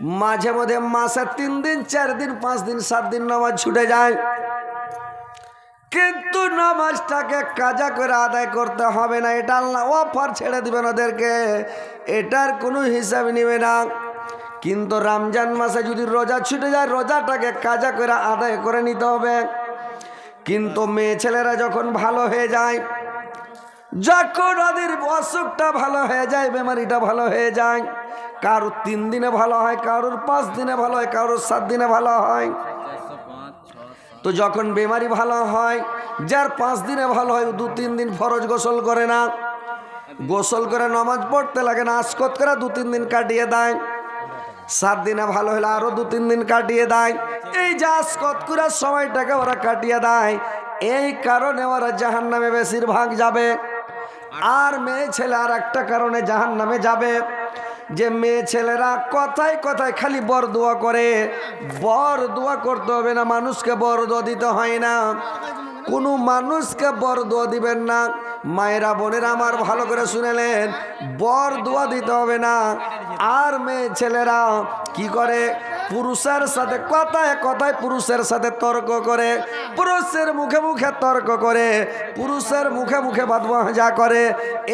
মাঝে মধ্যে মাসে তিন দিন, চার দিন, পাঁচ দিন, সাত দিন নামাজ ছুটে যায়। কিন্তু নামাজটাকে কাজা করে আদায় করতে হবে না, এটা আল্লাহ অফার ছেড়ে দিবেন ওদেরকে। এটার কোনো হিসাব নেবে না। কিন্তু রমজান মাসে যদি রোজা ছুটে যায়, রোজাটাকে কাজা করে আদায় করে নিতে হবে। কিন্তু মেয়ে ছেলেরা যখন ভালো হয়ে যায়, যখন ওদের অসুখটা ভালো হয়ে যায়, বেমারিটা ভালো হয়ে যায় কারোর তিন দিনে ভালো হয়, কারোর পাঁচ দিনে ভালো হয়, কারোর সাত দিনে ভালো হয়। তো যখন বেমারি ভালো হয়, যার পাঁচ দিনে ভালো হয় দু তিন দিন ফরজ গোসল করে না। গোসল করে নামাজ পড়তে লাগে না আসকত করে দু তিন দিন কাটিয়ে দেয়। সাত দিনে ভালো হলে আরও দু তিন দিন কাটিয়ে দেয়। এই যে আসকত করে সময়টাকে ওরা কাটিয়ে দেয়। এই কারণে ওরা জাহান নামে বেশিরভাগ যাবে। আর মেয়ে ছেলে আর একটা কারণে জাহান নামে যাবে। যে মেয়ে ছেলেরা কথায় কথায় খালি বর দোয়া করে, বর দোয়া করতে হবে না, মানুষকে বর দোয়া দিতে হয় না। কোনো মানুষকে বর দোয়া দিবেন না। মায়েরা, বোনেরা আমার ভালো করে শুনেলেন, বর দোয়া দিতে হবে না। আর মেয়ে ছেলেরা কি করে? পুরুষের সাথে কথায় কথায় পুরুষের সাথে তর্ক করে, পুরুষের মুখে মুখে তর্ক করে, পুরুষের মুখে মুখে বাদবা যা করে।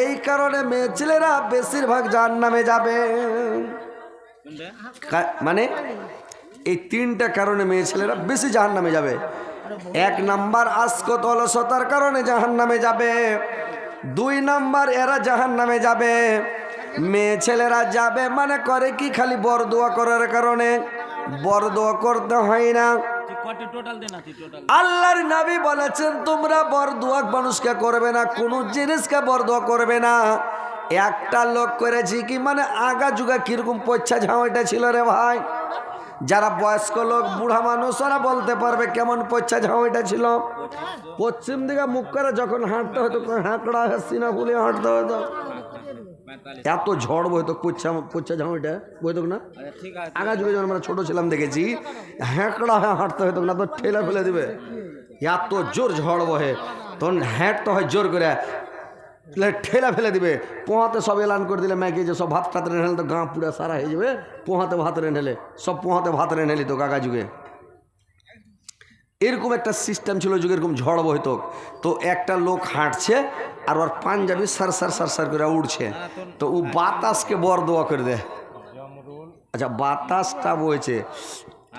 এই কারণে মেয়ে ছেলেরা বেশিরভাগ জাহান নামে যাবে মানে? এই তিনটা কারণে মেয়ে ছেলেরা বেশি জাহান নামে যাবে। এক নাম্বার আসকত অলসতার কারণে জাহান নামে যাবে। দুই নাম্বার এরা জাহান নামে যাবে। মেয়ে ছেলেরা যাবে মানে করে কি? খালি বরদোয়া করার কারণে। বরদোয়া করতে হয় না। আল্লাহর নবী বলেছেন তোমরা বরদোয়া মানুষকে করবে না কোনো জিনিসকে বরদোয়া করবে না। একটা লোক করেছি কি মানে আগা যুগা কীরকম পচ্ছা ঝাঁওয়াটা ছিল রে ভাই। যারা বয়স্ক লোক বুড়া মানুষ ওরা বলতে পারবে কেমন পচ্ছা ঝাঁওয়াটা ছিল। পশ্চিম দিকে মুখ করে যখন হাঁটতে হতো হাঁকড়া সিনা ফুলে হাঁটতে হতো। এত ঝড় বইতো পুচ্ছা পুচ্ছা ঝাঁওয়াটা বইতো না? আগা যুগে যখন আমরা ছোট ছিলাম দেখেছি হ্যাঁকড়া হয়ে হাঁটতে হতো না তো ঠেলা ফেলে দিবে। এত জোর ঝড় বহে তখন হ্যাঁটতে হয় জোর করে ঠেলা ফেলে দিবে। পোহাতে সব এলান করে দিলে ম্যাকে যে সব ভাত টাত রেনে তো গাঁ পুরা সারা হয়ে যাবে। পোহাতে ভাত রেনেলে সব পোহাতে ভাত রেনেলি তো কাকা যুগে। এরকম একটা সিস্টেম ছিল যুগে এরকম ঝড় বইতো তো একটা লোক হাঁটছে আর ওর পাঞ্জাবি সার সার সার সার করে উড়ছে। তো ও বাতাসকে বর দোয়া করে দেয় আচ্ছা বাতাসটা বইছে।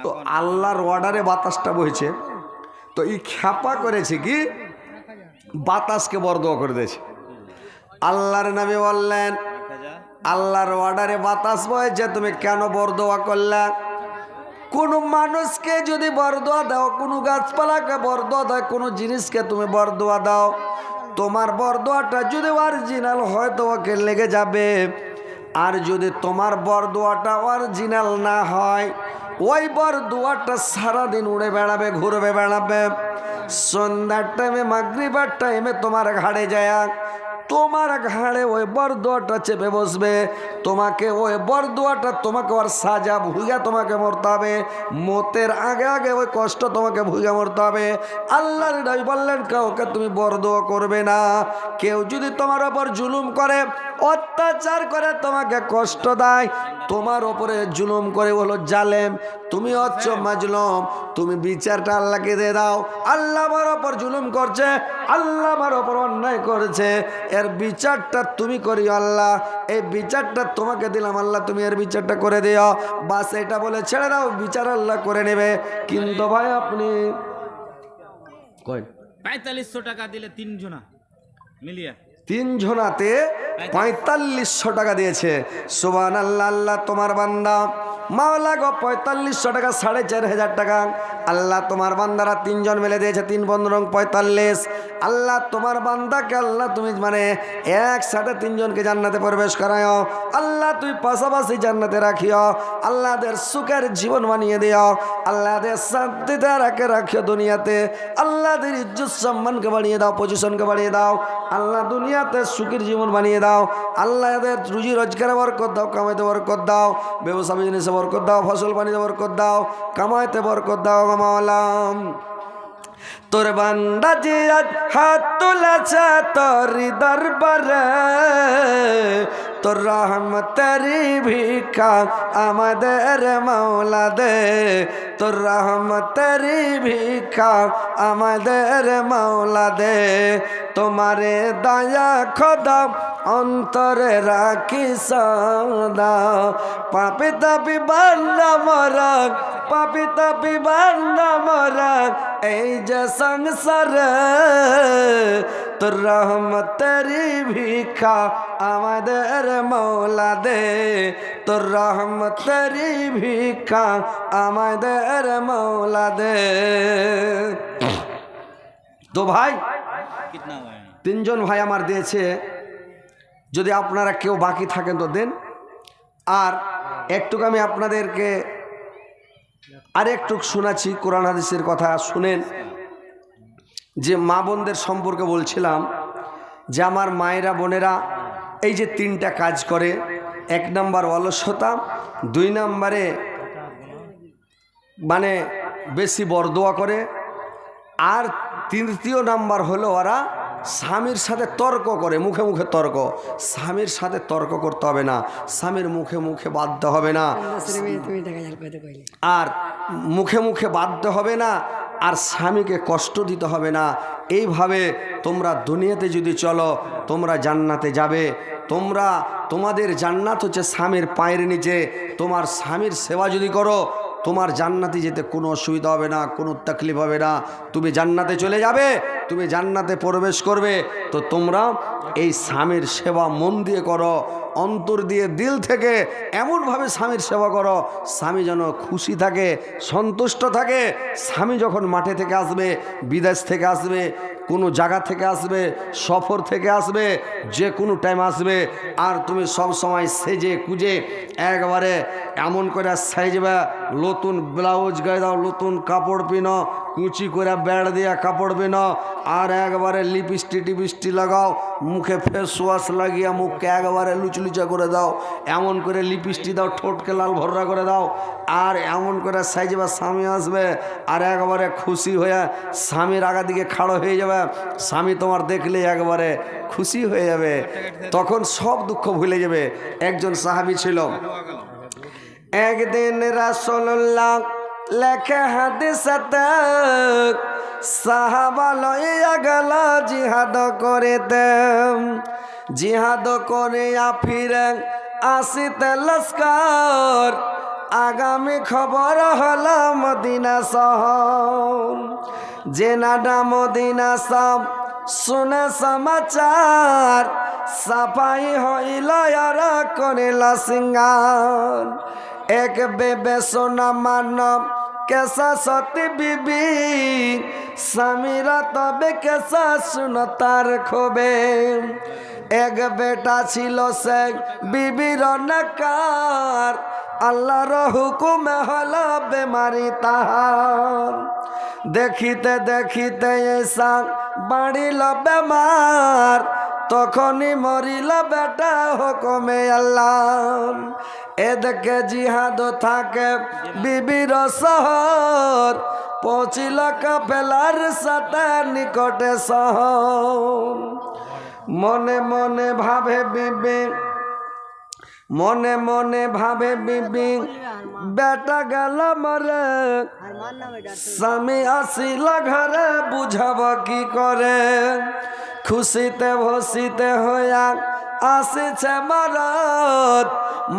তো আল্লাহর অর্ডারে বাতাসটা বইছে। তো এই খ্যাপা করেছে কি? বাতাসকে বর দোয়া করে দিয়েছে। আল্লাহর নামে বললেন আল্লাহর অর্ডারে বাতাস বয়েছে তুমি কেন বর দোয়া করলে? কোনো মানুষকে যদি বরদোয়া দাও, কোনো গাছপালাকে বরদোয়া দাও, কোনো জিনিসকে তুমি বরদোয়া দাও, তোমার বরদোয়াটা যদি অরিজিনাল হয় তো ওকে লেগে যাবে। আর যদি তোমার বরদোয়াটা অরিজিনাল না হয়, ওই বরদোয়াটা সারাদিন উড়ে বেড়াবে, ঘুরবে, বেড়াবে। সন্ধ্যার টাইমে মাগরিবার টাইমে তোমার ঘাড়ে যায়, তোমার ঘাড়ে ওই বরদোয়াটা চেপে বসবে। তোমাকে ওই বরদোয়াটা তোমাকে ওর সাজা ভুগা তোমাকে মরতে হবে। মতের আগে আগে ওই কষ্ট তোমাকে ভুগে মরতে হবে। আল্লাহর নবী বললেন, কাউকে তুমি বরদোয়া করবে না। কেউ যদি তোমার ওপর জুলুম করে, অত্যাচার করে, তোমাকে কষ্ট দেয়, তোমার ওপরে জুলুম করে বলো জালেম। তুমি হচ্ছ মাজলুম। তুমি বিচারটা আল্লাহকে দিয়ে দাও। আল্লাহ আমার ওপর জুলুম করছে, আল্লাহ আমার ওপর অন্যায় করেছে। এর বিচারটা তুমি করি আল্লাহ। এই বিচারটা তোমাকে দিলাম আল্লাহ তুমি এর বিচারটা করে দিও। বাস এটা বলে ছেড়ে দাও বিচার আল্লাহ করে নেবে। কিন্তু ভাই আপনি কয় পঁয়তাল্লিশশো টাকা দিলে তিনজনা মিলিয়ে। তিন জনাতে পঁয়তাল্লিশশো টাকা দিয়েছে। সুবান আল্লাহ আল্লাহ তোমার বান্দা। মাওলা গো পঁয়তাল্লিশশো টাকা সাড়ে চার হাজার টাকা। আল্লাহ তোমার বান্দারা তিনজন মেলে দিয়েছে, তিন বন্ধু রং পঁয়তাল্লিশ। আল্লাহ তোমার বান্দাকে, আল্লাহ তুমি মানে একসাথে তিনজনকে জান্নাতে প্রবেশ করায় আল্লাহ তুই পাশাপাশি জান্নাতে রাখিও। আল্লাহদের সুখের জীবন বানিয়ে দিও। আল্লাহদের শান্তিতে রাখে রাখিও দুনিয়াতে। আল্লাহদের ইজ্জত সম্মানকে বাড়িয়ে দাও পজিশনকে বাড়িয়ে দাও। আল্লাহ দুনিয়াতে সুখের জীবন বানিয়ে দাও। আল্লাহ এদের রুজি রোজগারে বরকত দাও, কামাইতে বরকত দাও। ব্যবসা বিজনেসে বরকত দাও ফসল পানিতে বরকত দাও, কামাইতে বরকত দাও মাওলাম। তোর বান্দা যে আজ হাত তোলাছে তোর দরবারে। তোর রহমতেরি ভিক্ষা আমাদের মাওলা দে তোর রহমতেরি ভিক্ষা আমাদের মাওলা দে তোমারে দয়া খোদা অন্তরে রাখি সদা। পাপি তাপি বান্না মরক পাপি তাপি বান্না মরক এই যে সংসার তোর রহমতের ভিক্ষা আমাদের মৌলা দে তোর রহমতের ভিক্ষা আমাদের মৌলা দে তো ভাই, তিনজন ভাই আমার দিয়েছে। যদি আপনারা কেউ বাকি থাকেন তো দেন। আর একটুক আমি আপনাদেরকে আরেকটুক শোনাচ্ছি, কোরআন হাদিসের কথা শুনেন। যে মা বোনদের সম্পর্কে বলছিলাম যে আমার মায়েরা, বোনেরা এই যে তিনটা কাজ করে, এক নাম্বার অলস্যতা দুই নাম্বারে মানে বেশি বরদোয়া করে, আর তৃতীয় নাম্বার হলো ওরা স্বামীর সাথে তর্ক করে, মুখে মুখে তর্ক। স্বামীর সাথে তর্ক করতে হবে না। স্বামীর মুখে মুখে বাধ্য হবে না। আর মুখে মুখে বাধ্য হবে না, আর স্বামীকে কষ্ট দিতে হবে না। এইভাবে তোমরা দুনিয়াতে যদি চলো, তোমরা জান্নাতে যাবে। তোমরা, তোমাদের জান্নাত হচ্ছে স্বামীর পায়ের নিচে। তোমার স্বামীর সেবা যদি করো তোমার জান্নাতে যেতে কোনো অসুবিধা হবে না, কোনো তাকলিফ হবে না। তুমি জান্নাতে চলে যাবে, তুমি জান্নাতে প্রবেশ করবে। তো তোমরা এই স্বামীর সেবা মন দিয়ে করো, অন্তর দিয়ে দিল থেকে এমনভাবে স্বামীর সেবা করো, স্বামী যেন খুশি থাকে, সন্তুষ্ট থাকে। স্বামী যখন মাঠে থেকে আসবে, বিদেশ থেকে আসবে কোনো জায়গা থেকে আসবে, সফর থেকে আসবে, যে কোনো টাইম আসবে, আর তুমি সব সময় সেজে কুজে একবারে এমন করে সাইজবে, নতুন ব্লাউজ গায়ে দাও, নতুন কাপড় পিনো কুচি করে বেড় দিয়ে কাপড় পিনো আর একবারে লিপস্টিক টিপিস্টি লাগাও, মুখে ফেস ওয়াশ লাগিয়ে মুখকে একবারে লুচলুচা করে দাও, এমন করে লিপস্টিক দাও, ঠোঁটকে লাল ভররা করে দাও, আর এমন করে সাইজবা স্বামী আসবে, আর একবারে খুশি হয়ে স্বামীর আগা দিকে খাড়ো হয়ে যাবে, স্বামী তোমার দেখলে একবারে খুশি হয়ে যাবে। তখন সব দুঃখ ভুলে যাবে। একজন সাহাবি ছিল। একদিন রাসোল্লাহ লেখে হাদিসাতে সাহাবা লইয়া গেল, জিহাদ করে দেম জিহাদ করে ফিরে আসিতে লস্কর। আগামী খবর হল মদিনা শহর। জেনাডা মদিনা সব শুনে সমাচার। সাফাই হইল আর করিল সিঙ্গার। এক বেবে সোনা মানব কেসা সতী বিবি? স্বামীরা তবে কেসা শুন তার খোবে এক বেটা ছিল সে বিবির নাকার আল্লাহর হুকুমে হল বেমারি তাহার। দেখিতে দেখিতে এসা বাড়িল বেমার। তখনই মরিলা বেটা হকমে আল্লাহ। এদিকে জিহাদ থাকে বিবির শহর, পৌঁছিল কাপেলার সাথে নিকটে শহর। মনে মনে ভাবে বিবি মনে মনে ভাবে বিবি বেটা গেল মরে। মার স্বামী আসিল ঘরে বুঝাব কি করে? খুশিতে ভসিতে হইয়া আসিছে মরদ।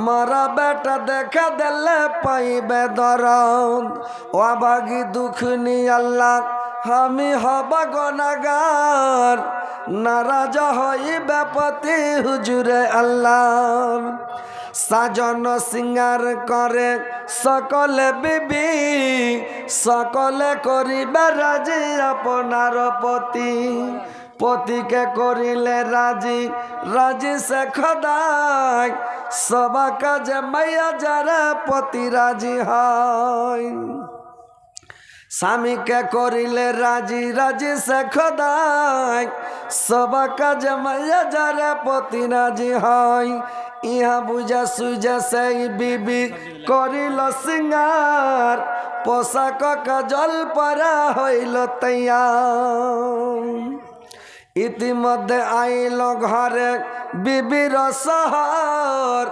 মর বেটা দেখা দিলে পাইবে দরদ। ও বাগি দুঃখ নি আল্লাহ আমি হব গনাগার নারাজ হইবে পতি হুজুরে আল্লাহ সাজন সিঙ্গার করে সকলে বিবি, সকলে করিবে রাজি আপনার পতি। পতিকে করিলে রাজি রাজি সে খদাই। সবা কাজে মাইয়া যারা পতি রাজি হয়। স্বামীকে করিলে রাজি রাজি সে খোদাই। সব কাজ মাইয়া যারে পতি রাজি হয়। ইহা বুঝা সুজা সেই বিবি করিল সিঙ্গার। পোশাক জল পরা হইল তৈয়ার। ইতিমধ্যে আইল ঘরে বিবির শহর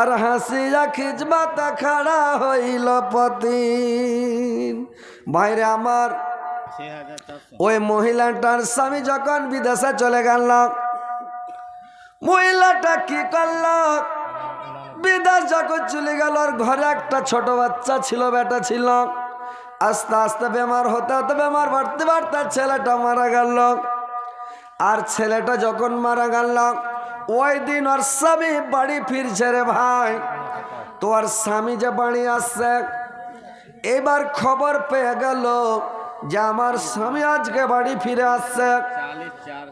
আর হাসিয়া খিজবাতা খাড়া হইল পতি ভাইরে আমার। ওই মহিলাটার স্বামী যখন বিদেশে চলে গেল, মহিলাটা কি করল? বিদেশ যখন চলে গেল, ওর ঘরে একটা ছোট বাচ্চা ছিল, বেটা ছিল। আস্তে আস্তে বেমার হতে হতে বেমার বাড়তে বাড়তে ছেলেটা মারা গেল। আর ছেলেটা যখন মারা গেল, ওই দিন ওর স্বামী বাড়ি ফিরছে রে ভাই। তোর স্বামী যে বাড়ি আসছে এবার খবর পেয়ে গেল যে আমার স্বামী আজকে বাড়ি ফিরে আসছে।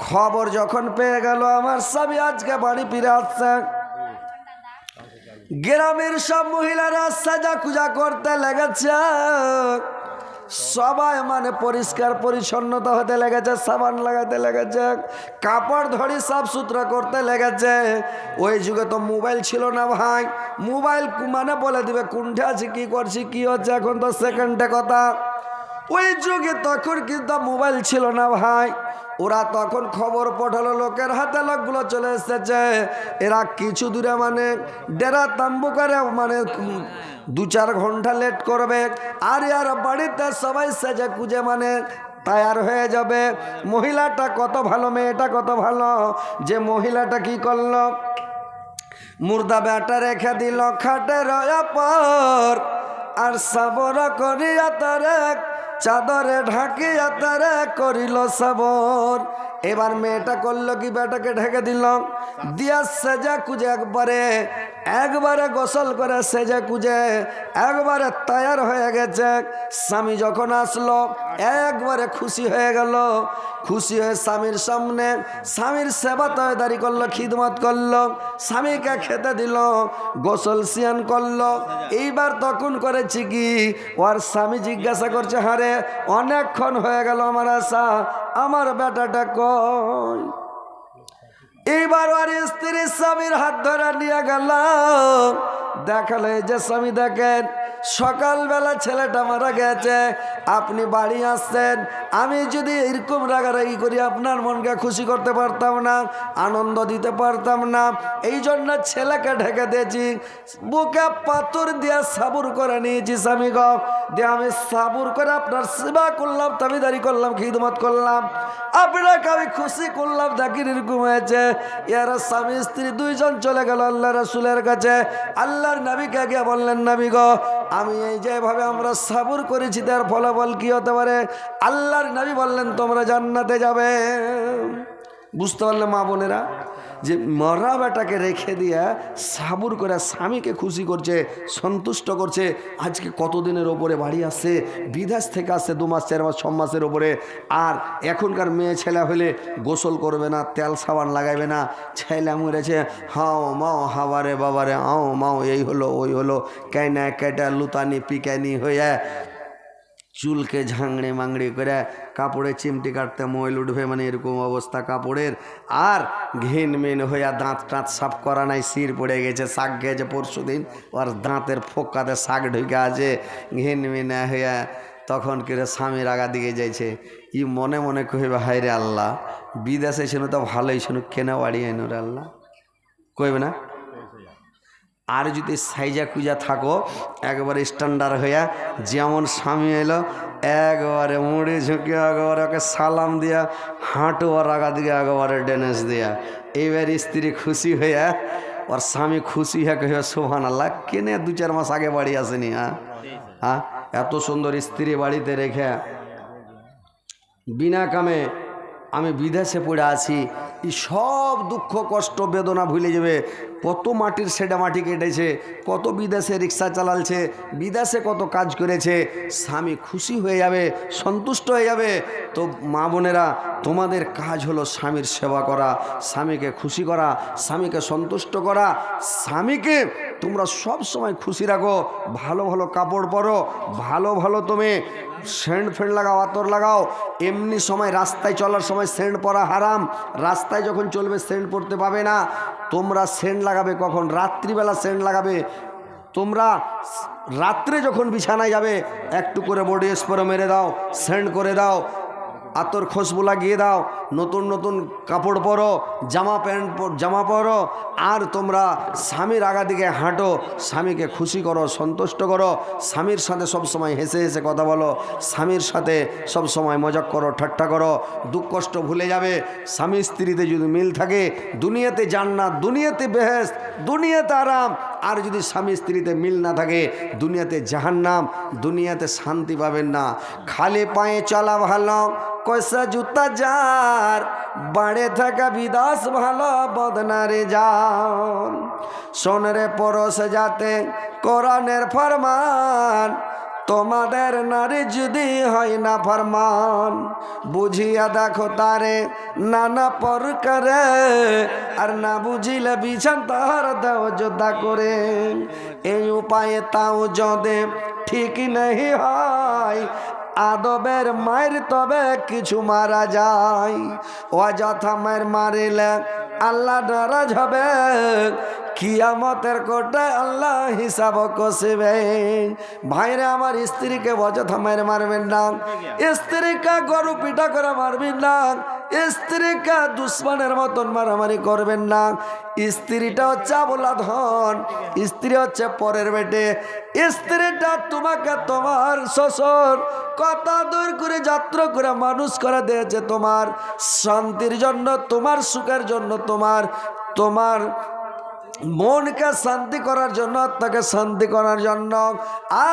খবর যখন পেয়ে গেল, আমার স্বামী আজকে বাড়ি ফিরে আসছে। গ্রামের সব মহিলারা সাজা কুজা করতে লেগেছে। সবাই মানে পরিষ্কার পরিচ্ছন্নতা হতে লেগেছে, সাবান লাগাতে লেগেছে, কাপড় ধরি সাফ সুতরা করতে লেগেছে। ওই যুগে তো মোবাইল ছিল না ভাই। মোবাইল মানে বলে দিবে কোনটা আছে, কি করছি, কি হচ্ছে, এখন তো সেকেন্ডে কথা। ওই যুগে তখন কিন্তু মোবাইল ছিল না ভাই। ওরা তখন খবর পাঠালো, লোকের হাতে লোকগুলো চলে এসেছে। এরা কিছু দূরে মানে ডেরা তাম্বু করে মানে দু চার ঘণ্টা লেট করবে। আর আর বাড়িতে সবাই সেজে কুজে মানে তৈয়ার হয়ে যাবে। মহিলাটা কত ভালো, মেয়েটা কত ভালো। যে মহিলাটা কি করল? মুর্দা বেটা রেখে দিল খাটের পর আর সাবর করিয়া তারে চাদরে ঢাকিয়া তারে করিল সাবর। এবার মেয়েটা করল কি, বেটাকে ঢেকে দিল। দিয়া সেজা কুজে একবারে একবারে গোসল করে সেজে কুজে একবারে তৈয়ার হয়ে গেছে। স্বামী যখন আসলো, একবারে খুশি হয়ে গেল। খুশি হয়ে স্বামীর সামনে, স্বামীর সেবা তয়দারি করল, খিদমত করল। স্বামীকে খেতে দিল, গোসল সিয়ান করল। এইবার তখন করেছি কি, ওর স্বামী জিজ্ঞাসা করছে, হারে, অনেকক্ষণ হয়ে গেল আমার আশা আমার বেটাটা কয় এইবার আর স্ত্রী স্বামীর হাত ধরা নিয়ে গেল দেখালে যে স্বামী দেখেন, সকালবেলা ছেলেটা মারা গেছে, আপনি বাড়ি আসছেন আমি যদি এরকম রাগারাগি করি, আপনার মনকে খুশি করতে পারতাম না, আনন্দ দিতে পারতাম না। এই জন্য ছেলেকে ঢেকে দিয়েছি। বুকে পাথর দিয়ে সাবুর করে নিয়েছি, স্বামী গো। দিয়ে আমি সাবুর করে আপনার সেবা করলাম, তাবিদারি করলাম, খিদমত করলাম। আপনাকে আমি খুশি করলাম দেখি এরকম হয়েছে। এরা স্বামী, স্ত্রী দুইজন চলে গেল আল্লাহ রসুলের কাছে। আল্লাহর নবীকে গিয়ে বললেন, নবী গো, আমি এই যেভাবে আমরা সাবুর করেছি, তার ফলাফল কি হতে পারে? আল্লাহর নবী বললেন, তোমরা জান্নাতে যাবে। বুঝতে পারলে মা বোনেরা, যে মরা বেটাকে রেখে দিয়ে সাবুর করে স্বামীকে খুশি করছে, সন্তুষ্ট করছে, আজকে কতদিনের ওপরে বাড়ি আসছে বিদেশ থেকে আসছে দু মাস, চার মাস, ছ মাসের ওপরে, আর এখনকার মেয়ে ছেলে হলে গোসল করবে না, তেল সাবান লাগাইবে না, ছেলে মরেছে, হাও মাও হাওয়ারে বাবারে, আও মাও, এই হলো, ওই হলো, কেনা কেটা লুতানি পিকানি হয়ে চুলকে ঝাংড়ে মাংড়ে করে কাপড়ে চিমটি কাটতে ময়ল উঠবে মানে এরকম অবস্থা কাপড়ের। আর ঘিন মেন হইয়া দাঁত টাঁত সাফ করা নাই, শির পড়ে গেছে, শাক গেছে পরশু দিন আর দাঁতের ফোকাতে শাক ঢুকে আছে। ঘিন মেনে হইয়া তখন করে স্বামীর আগা দিকে যাইছে। ই মনে মনে কহিবে হাই রে আল্লাহ, বিদেশে ছিল তো ভালোই ছিল কেন বাড়ি আইন রে আল্লাহ? কইবে না? আর যদি সাইজা কুজা থাকো, একবারে স্ট্যান্ডার্ড হইয়া যেমন স্বামী এলো একবারে মুড়ি ঝুঁকে, একবারে ওকে সালাম দিয়া, হাঁটু আর আগা দিকে একবারে ডেনেস দিয়া। এইবার স্ত্রী খুশি হইয়া, ওর স্বামী খুশি হয়ে কহিয়া সোহান আল্লাহ কেনে দু চার মাস আগে বাড়ি আসেনি হ্যাঁ? হ্যাঁ? এত সুন্দর স্ত্রী বাড়িতে রেখে, বিনা কামে আমি বিদেশে পড়ে আছি এই সব দুঃখ, কষ্ট, বেদনা ভুলে যাবে। কত মাটির সেটা মাটি কেটেছে, কত বিদেশে রিক্সা চালালছে বিদেশে কত কাজ করেছে, স্বামী খুশি হয়ে যাবে, সন্তুষ্ট হয়ে যাবে। তো মা বোনেরা, তোমাদের কাজ হলো স্বামীর সেবা করা, স্বামীকে খুশি করা, স্বামীকে সন্তুষ্ট করা, স্বামীকে তোমরা সব সময় খুশি রাখো, ভালো ভালো কাপড় পরো, ভালো ভালো তুমি সেন্ট ফেন্ট লাগাও, আতর লাগাও। এমনি সময় রাস্তায় চলার সময় সেন্ট পরা হারাম, রাস্তায় যখন চলবে সেন্ট পরতে পাবে না। তোমরা সেন্ট লাগাবে কখন? রাত্রিবেলা সেন্ট লাগাবে। তোমরা রাত্রে যখন বিছানায় যাবে, একটু করে বডি স্প্রে মেরে দাও, সেন্ট করে দাও, আতর খুশবু লাগিয়ে দাও, নতুন নতুন কাপড় পরো জামা প্যান্ট জামা পরো, আর তোমরা স্বামীর আগা দিকে হাঁটো, স্বামীকে খুশি করো, সন্তুষ্ট করো, স্বামীর সাথে সব সময় হেসে হেসে কথা বলো, স্বামীর সাথে সব সময় মজাক করো, ঠাট্টা করো, দুঃখ কষ্ট ভুলে যাবে, স্বামী স্ত্রীতে যদি মিল থাকে, দুনিয়াতে জান্নাত, দুনিয়াতে বেহেস দুনিয়াতে আরাম, আর যদি স্বামী স্ত্রীতে মিল না থাকে, দুনিয়াতে জাহান্নাম, দুনিয়াতে শান্তি পাবেন না। খালি পায়ে চলা ভালো, কয়সা জুতা যার বাড়ে থাকা বিদাস ভালো বদনারে যান সোনরে পরশ যাতে কোরআনের ফরমান, তোমাদের নারী যদি হয় না ফরমান, বুঝিয়া দেখো তারে নানা প্রকারে, আর না বুঝিলে বিছান তাহার দেও যোদ্ধা করে। এই উপায়ে তাও যদি ঠিক নেই হয় আদবের মায়ের তবে কিছু মারা যায়। অযথা মায়ের মারিলে আল্লাহ নারাজ হবে। কিয়ামতের কোটে আল্লাহ হিসাব কষবে। ভাইরে, আমার স্ত্রীকে অযথা মায়ের মারবেন না। স্ত্রীকে গরু পিঠা করে মারবেন না। স্ত্রীকে দুশ্মনের মতন মারামারি করবেন না। স্ত্রীটা হচ্ছে আবুলা ধন স্ত্রী হচ্ছে পরের বেটে। স্ত্রীটা তোমাকে তোমার শ্বশুর। কত দূর করে, যাত্রা করে মানুষ করে দিয়েছে তোমার। শান্তির জন্য, তোমার সুখের জন্য তোমার তোমার মনকে শান্তি করার জন্য, আত্মাকে শান্তি করার জন্য।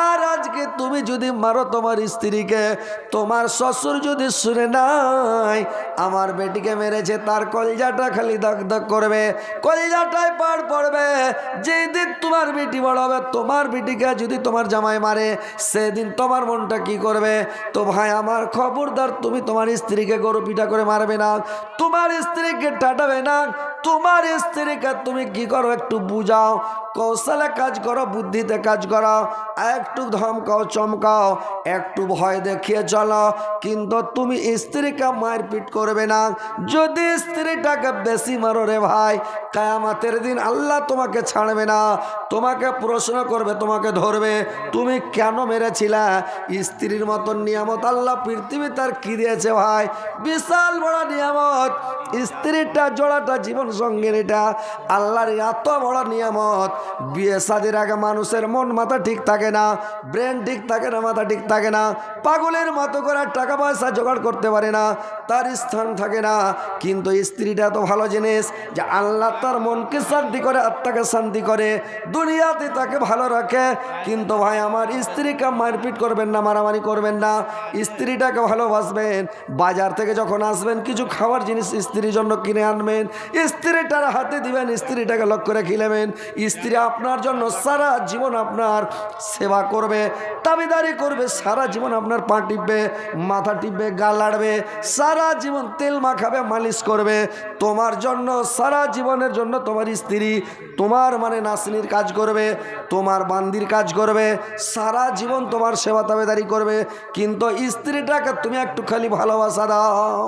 আর আজকে তুমি যদি মারো তোমার স্ত্রীকে, তোমার শ্বশুর যদি শুনে নাই, আমার বেটিকে মেরেছে, তার কলজাটা খালি দাগ দাগ করবে কলজাটাই পার পড়বে। যেই দিন তোমার বেটি বড় হবে, তোমার বেটিকে যদি তোমার জামাই মারে, সেদিন তোমার মনটা কি করবে? তো ভাই, আমার খবরদার তুমি তোমার স্ত্রীকে গরু পিঠা করে মারবে না। তোমার স্ত্রীকে টাটাবে না। তোমার স্ত্রীকে তুমি কি করো? একটু বুঝাও। কৌশলে কাজ করো, বুদ্ধিতে কাজ করো। একটু ধমকাও, চমকাও। একটু ভয় দেখিয়ে চলো। কিন্তু তুমি স্ত্রীকে মারপিট করবে না। যদি স্ত্রীটাকে বেশি মারো রে ভাই, কায়ামাতের দিন আল্লাহ তোমাকে ছাড়বে না। তোমাকে প্রশ্ন করবে, তোমাকে ধরবে, তুমি কেন মেরেছিলা? স্ত্রীর মতন নিয়ামত আল্লাহ পৃথিবী তার কি দিয়েছে ভাই? বিশাল বড় নিয়ামত। স্ত্রীটা জোড়াটা জীবন সঙ্গের এটা আল্লাহর এত বড় নিয়ামত। বিয়ে শাদির আগে মানুষের মন মাথা ঠিক থাকে না ব্রেন ঠিক থাকে না, মাথা ঠিক থাকে না, পাগলের মতো করে টাকা পয়সা জোগাড় করতে পারে না, তার স্থান থাকে না। কিন্তু স্ত্রীটা এত ভালো জিনিস যে আল্লাহ তার মনকে শান্তি করে, আত্মাকে শান্তি করে, দুনিয়াতে তাকে ভালো রাখে। কিন্তু ভাই, আমার স্ত্রীকে মারপিট করবেন না, মারামারি করবেন না। স্ত্রীটাকে ভালোবাসবেন, বাজার থেকে যখন আসবেন, কিছু খাওয়ার জিনিস স্ত্রীর জন্য কিনে আনবেন। স্ত্রীটার হাতে দিবেন, স্ত্রীটাকে লক্ষ্য করে খিলেবেন স্ত্রী আপনার জন্য সারা জীবন আপনার সেবা করবে দাবিদারি করবে, সারা জীবন আপনার পা টিপবে, মাথা টিপবে, গা লাড়বে, সারা জীবন তেল মাখাবে, মালিশ করবে। তোমার জন্য, সারা জীবনের জন্য তোমার স্ত্রী তোমার মানে নাসনির কাজ করবে, তোমার বান্দির কাজ করবে, সারা জীবন তোমার সেবা তাবেদারি করবে। কিন্তু স্ত্রীটাকে তুমি একটু খালি ভালোবাসা দাও।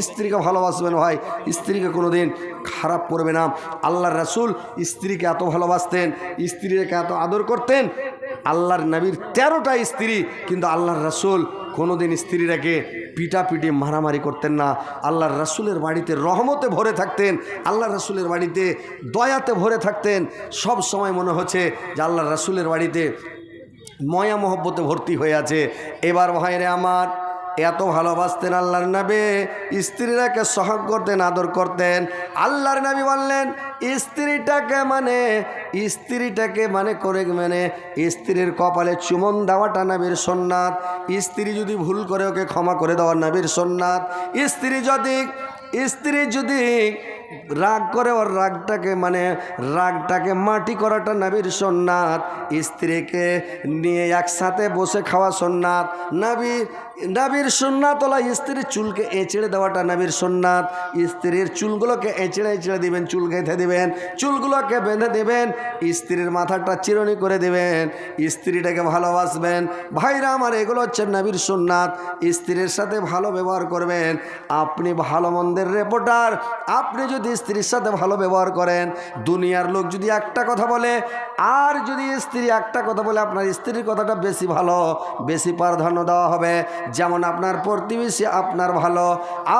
স্ত্রীকে ভালোবাসবেন ভাই, স্ত্রীকে কোনোদিন খারাপ করবে না। আল্লাহর রাসূল স্ত্রীকে এত ভালোবাসতেন, স্ত্রীকে এত আদর করতেন। আল্লাহর নবীর তেরোটা স্ত্রী, কিন্তু আল্লাহর রাসূল কোনোদিন স্ত্রীরাকে পিটাপিটি, মারামারি করতেন না। আল্লাহর রাসূলের বাড়িতে রহমতে ভরে থাকতেন, আল্লাহর রাসূলের বাড়িতে দয়াতে ভরে থাকতেন। সব সময় মনে হচ্ছে যে আল্লাহর রাসূলের বাড়িতে ময়া মহব্বতে ভর্তি হয়ে আছে। এবার ভাইরে আমার এত ভালোবাসতেন আল্লাহর নবী স্ত্রীরাকে সহগ করতেন, আদর করতেন। আল্লাহর নবী বললেন, স্ত্রীটাকে মানে স্ত্রীটাকে মানে করে মানে স্ত্রীর কপালে চুমন দেওয়াটা নবীর সোননাথ স্ত্রী যদি ভুল করে ওকে ক্ষমা করে দেওয়া নবীর সোননাথ স্ত্রী যদি স্ত্রী যদি রাগ করে, ওর রাগটাকে মানে রাগটাকে মাটি করাটা নাবির সোননাথ স্ত্রীকে নিয়ে একসাথে বসে খাওয়া সোননাথ নাবির নাবির সোননাথ ওলা স্ত্রীর চুলকে এঁচড়ে দেওয়াটা নাবির সোননাথ স্ত্রীর চুলগুলোকে এঁচড়ে এঁচড়ে দিবেন, চুল গেঁথে দিবেন, চুলগুলোকে বেঁধে দেবেন, স্ত্রীর মাথাটা চিরনি করে দেবেন, স্ত্রীটাকে ভালোবাসবেন। ভাইরা আমার, এগুলো হচ্ছে নাবির সোননাথ স্ত্রীর সাথে ভালো ব্যবহার করবেন। আপনি ভালো মন্দের রেপোর্টার আপনি যদি স্ত্রীর সাথে ভালো ব্যবহার করেন, দুনিয়ার লোক যদি একটা কথা বলে, আর যদি স্ত্রী একটা কথা বলে, আপনার স্ত্রীর কথাটা বেশি ভালো, বেশি প্রাধান্য দেওয়া হবে। যেমন আপনার প্রতিবেশী আপনার ভালো,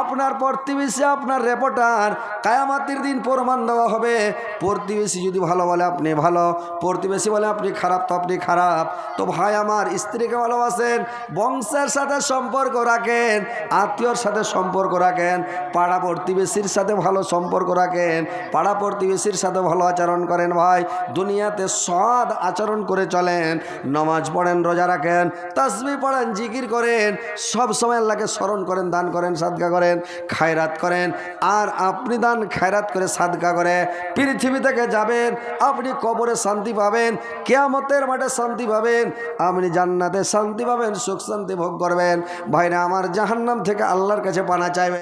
আপনার প্রতিবেশী আপনার রেপোর্টার কায়ামাতির দিন প্রমাণ দেওয়া হবে। প্রতিবেশী যদি ভালো বলে আপনি ভালো, প্রতিবেশী বলে আপনি খারাপ, তো আপনি খারাপ। তো ভাই আমার, স্ত্রীকে ভালোবাসেন, বংশের সাথে সম্পর্ক রাখেন, আত্মীয়র সাথে সম্পর্ক রাখেন, পাড়া প্রতিবেশীর সাথে ভালো সম্পর্ক রাখেন, পাড়া প্রতিবেশীর সাথে ভালো আচরণ করেন ভাই। দুনিয়াতে সৎ আচরণ করে চলেন, নমাজ পড়েন, রোজা রাখেন, তসবি পড়েন, জিকির করেন সব সময় আল্লাহকে স্মরণ করেন, দান করেন, সাদকা করেন, খায়রাত করেন। আর আপনি দান, খায়রাত করে সাদকা করে পৃথিবী থেকে যাবেন, আপনি কবরে শান্তি পাবেন, কেয়ামতের মাঠে শান্তি পাবেন, আপনি জান্নাতে শান্তি পাবেন, সুখ শান্তি ভোগ করবেন। ভাইরা, আমার জাহান্নাম থেকে আল্লাহর কাছে পানা চাইবেন